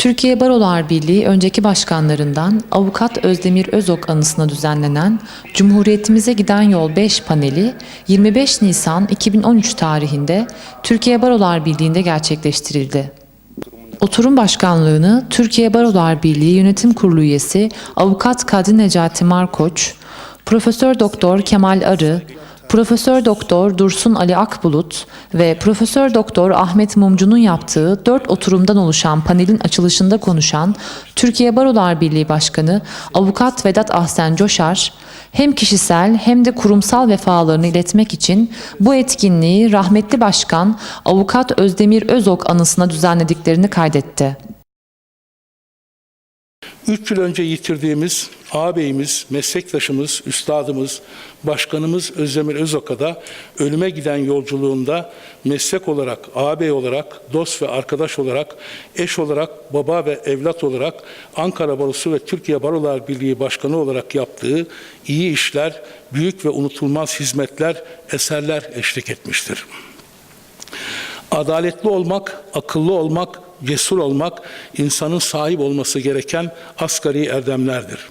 Türkiye Barolar Birliği önceki başkanlarından Avukat Özdemir Özok anısına düzenlenen Cumhuriyetimize Giden Yol 5 paneli 25 Nisan 2013 tarihinde Türkiye Barolar Birliği'nde gerçekleştirildi. Oturum başkanlığını Türkiye Barolar Birliği Yönetim Kurulu üyesi Avukat Kadri Necati Markoç, Profesör Doktor Kemal Arı, Profesör Doktor Dursun Ali Akbulut ve Profesör Doktor Ahmet Mumcu'nun yaptığı dört oturumdan oluşan panelin açılışında konuşan Türkiye Barolar Birliği Başkanı Avukat Vedat Ahsen Coşar, hem kişisel hem de kurumsal vefalarını iletmek için bu etkinliği rahmetli başkan Avukat Özdemir Özok anısına düzenlediklerini kaydetti. Üç yıl önce yitirdiğimiz ağabeyimiz, meslektaşımız, üstadımız, başkanımız Özdemir Özok'a da ölüme giden yolculuğunda meslek olarak, ağabey olarak, dost ve arkadaş olarak, eş olarak, baba ve evlat olarak Ankara Barosu ve Türkiye Barolar Birliği Başkanı olarak yaptığı iyi işler, büyük ve unutulmaz hizmetler, eserler eşlik etmiştir. Adaletli olmak, akıllı olmak, cesur olmak insanın sahip olması gereken asgari erdemlerdir.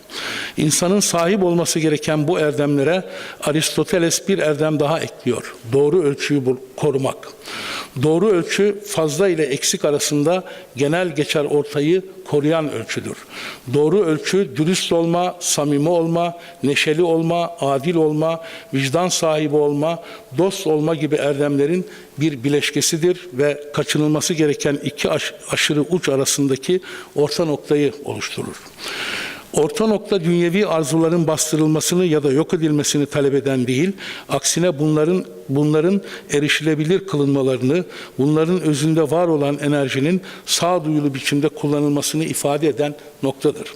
İnsanın sahip olması gereken bu erdemlere Aristoteles bir erdem daha ekliyor. Doğru ölçüyü korumak. Doğru ölçü fazla ile eksik arasında genel geçer ortayı koruyan ölçüdür. Doğru ölçü dürüst olma, samimi olma, neşeli olma, adil olma, vicdan sahibi olma, dost olma gibi erdemlerin bir bileşkesidir ve kaçınılması gereken iki aş- aşırı uç arasındaki orta noktayı oluşturur. Orta nokta dünyevi arzuların bastırılmasını ya da yok edilmesini talep eden değil, aksine bunların bunların erişilebilir kılınmalarını, bunların özünde var olan enerjinin sağduyulu biçimde kullanılmasını ifade eden noktadır.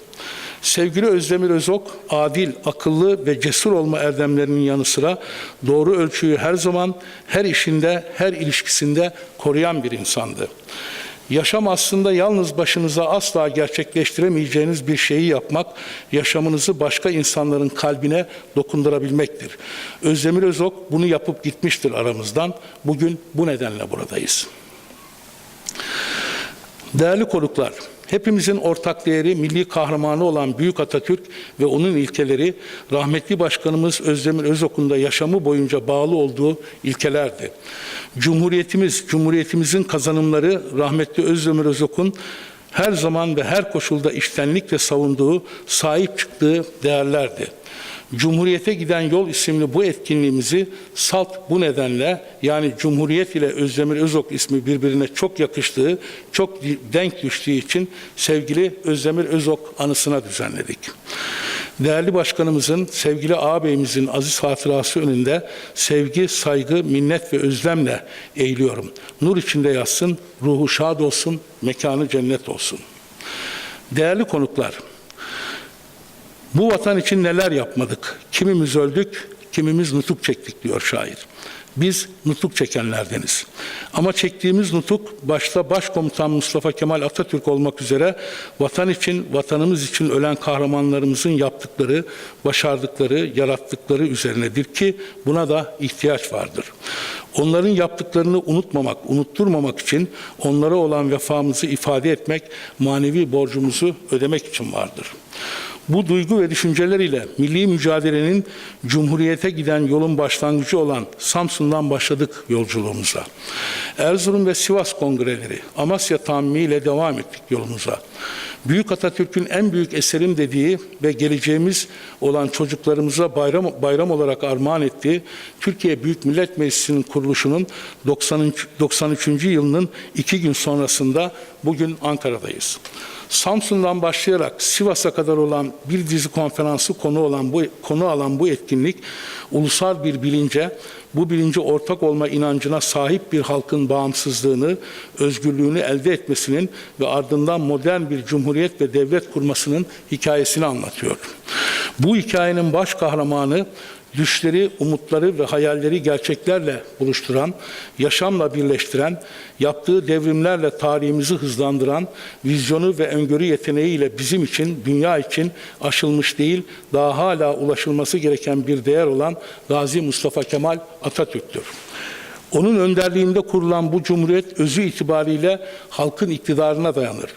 Sevgili Özdemir Özok, adil, akıllı ve cesur olma erdemlerinin yanı sıra doğru ölçüyü her zaman, her işinde, her ilişkisinde koruyan bir insandı. Yaşam aslında yalnız başınıza asla gerçekleştiremeyeceğiniz bir şeyi yapmak, yaşamınızı başka insanların kalbine dokundurabilmektir. Özdemir Özok bunu yapıp gitmiştir aramızdan. Bugün bu nedenle buradayız. Değerli konuklar, hepimizin ortak değeri milli kahramanı olan Büyük Atatürk ve onun ilkeleri rahmetli başkanımız Özdemir Özok'un da yaşamı boyunca bağlı olduğu ilkelerdi. Cumhuriyetimiz, Cumhuriyetimizin kazanımları rahmetli Özdemir Özok'un her zaman ve her koşulda iştenlikle savunduğu, sahip çıktığı değerlerdi. Cumhuriyete giden yol isimli bu etkinliğimizi salt bu nedenle yani Cumhuriyet ile Özdemir Özok ismi birbirine çok yakıştığı, çok denk düştüğü için sevgili Özdemir Özok anısına düzenledik. Değerli başkanımızın, sevgili ağabeyimizin aziz hatırası önünde sevgi, saygı, minnet ve özlemle eğiliyorum. Nur içinde yatsın, ruhu şad olsun, mekanı cennet olsun. Değerli konuklar, bu vatan için neler yapmadık? Kimimiz öldük, kimimiz nutuk çektik diyor şair. Biz nutuk çekenlerdeniz. Ama çektiğimiz nutuk başta Başkomutan Mustafa Kemal Atatürk olmak üzere vatan için, vatanımız için ölen kahramanlarımızın yaptıkları, başardıkları, yarattıkları üzerinedir ki buna da ihtiyaç vardır. Onların yaptıklarını unutmamak, unutturmamak için onlara olan vefamızı ifade etmek, manevi borcumuzu ödemek için vardır. Bu duygu ve düşünceler ile milli mücadelenin Cumhuriyete giden yolun başlangıcı olan Samsun'dan başladık yolculuğumuza. Erzurum ve Sivas kongreleri, Amasya ile devam ettik yolumuza. Büyük Atatürk'ün en büyük eserim dediği ve geleceğimiz olan çocuklarımıza bayram, bayram olarak armağan ettiği Türkiye Büyük Millet Meclisi'nin kuruluşunun 93. 93. yılının iki gün sonrasında bugün Ankara'dayız. Samsun'dan başlayarak Sivas'a kadar olan bir dizi konferansı konu olan bu konu alan bu etkinlik ulusal bir bilince, bu bilince ortak olma inancına sahip bir halkın bağımsızlığını, özgürlüğünü elde etmesinin ve ardından modern bir cumhuriyet ve devlet kurmasının hikayesini anlatıyor. Bu hikayenin baş kahramanı düşleri, umutları ve hayalleri gerçeklerle buluşturan, yaşamla birleştiren, yaptığı devrimlerle tarihimizi hızlandıran, vizyonu ve öngörü yeteneğiyle bizim için, dünya için aşılmış değil, daha hala ulaşılması gereken bir değer olan Gazi Mustafa Kemal Atatürk'tür. Onun önderliğinde kurulan bu cumhuriyet özü itibariyle halkın iktidarına dayanır.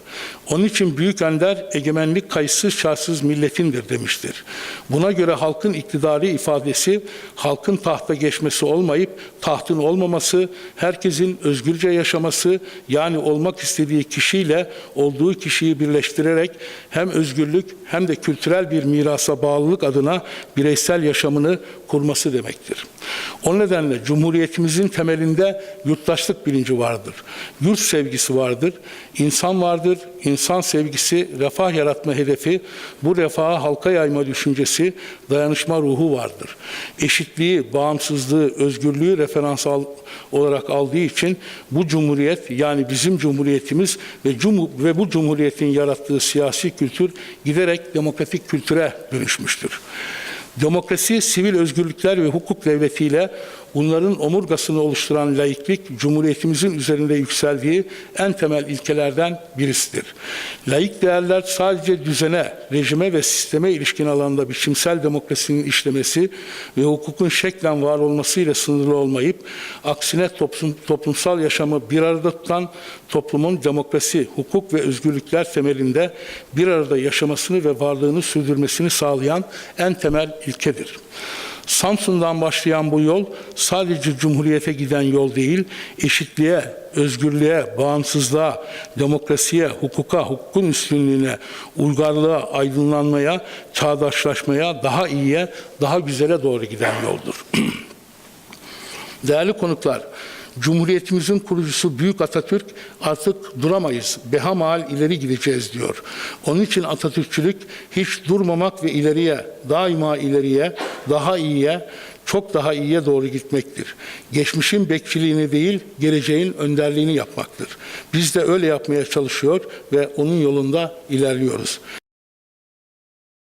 Onun için Büyük Önder egemenlik kayıtsız şartsız milletindir demiştir. Buna göre halkın iktidarı ifadesi halkın tahta geçmesi olmayıp tahtın olmaması, herkesin özgürce yaşaması yani olmak istediği kişiyle olduğu kişiyi birleştirerek hem özgürlük hem de kültürel bir mirasa bağlılık adına bireysel yaşamını kurması demektir. O nedenle Cumhuriyetimizin temelinde yurttaşlık bilinci vardır. Yurt sevgisi vardır, insan vardır, insan sevgisi, refah yaratma hedefi, bu refahı halka yayma düşüncesi, dayanışma ruhu vardır. Eşitliği, bağımsızlığı, özgürlüğü referans al- olarak aldığı için bu cumhuriyet yani bizim cumhuriyetimiz ve, cumu- ve bu cumhuriyetin yarattığı siyasi kültür giderek demokratik kültüre dönüşmüştür. Demokrasi, sivil özgürlükler ve hukuk devletiyle bunların omurgasını oluşturan laiklik, Cumhuriyetimizin üzerinde yükseldiği en temel ilkelerden birisidir. Laik değerler sadece düzene, rejime ve sisteme ilişkin alanda biçimsel demokrasinin işlemesi ve hukukun şeklen var olmasıyla sınırlı olmayıp, aksine toplum, toplumsal yaşamı bir arada tutan toplumun demokrasi, hukuk ve özgürlükler temelinde bir arada yaşamasını ve varlığını sürdürmesini sağlayan en temel ilkedir. Samsun'dan başlayan bu yol sadece cumhuriyete giden yol değil, eşitliğe, özgürlüğe, bağımsızlığa, demokrasiye, hukuka, hukukun üstünlüğüne, uygarlığa, aydınlanmaya, çağdaşlaşmaya, daha iyiye, daha güzele doğru giden yoldur. Değerli konuklar, Cumhuriyetimizin kurucusu Büyük Atatürk artık duramayız, behamal ileri gideceğiz diyor. Onun için Atatürkçülük hiç durmamak ve ileriye, daima ileriye, daha iyiye, çok daha iyiye doğru gitmektir. Geçmişin bekçiliğini değil, geleceğin önderliğini yapmaktır. Biz de öyle yapmaya çalışıyor ve onun yolunda ilerliyoruz.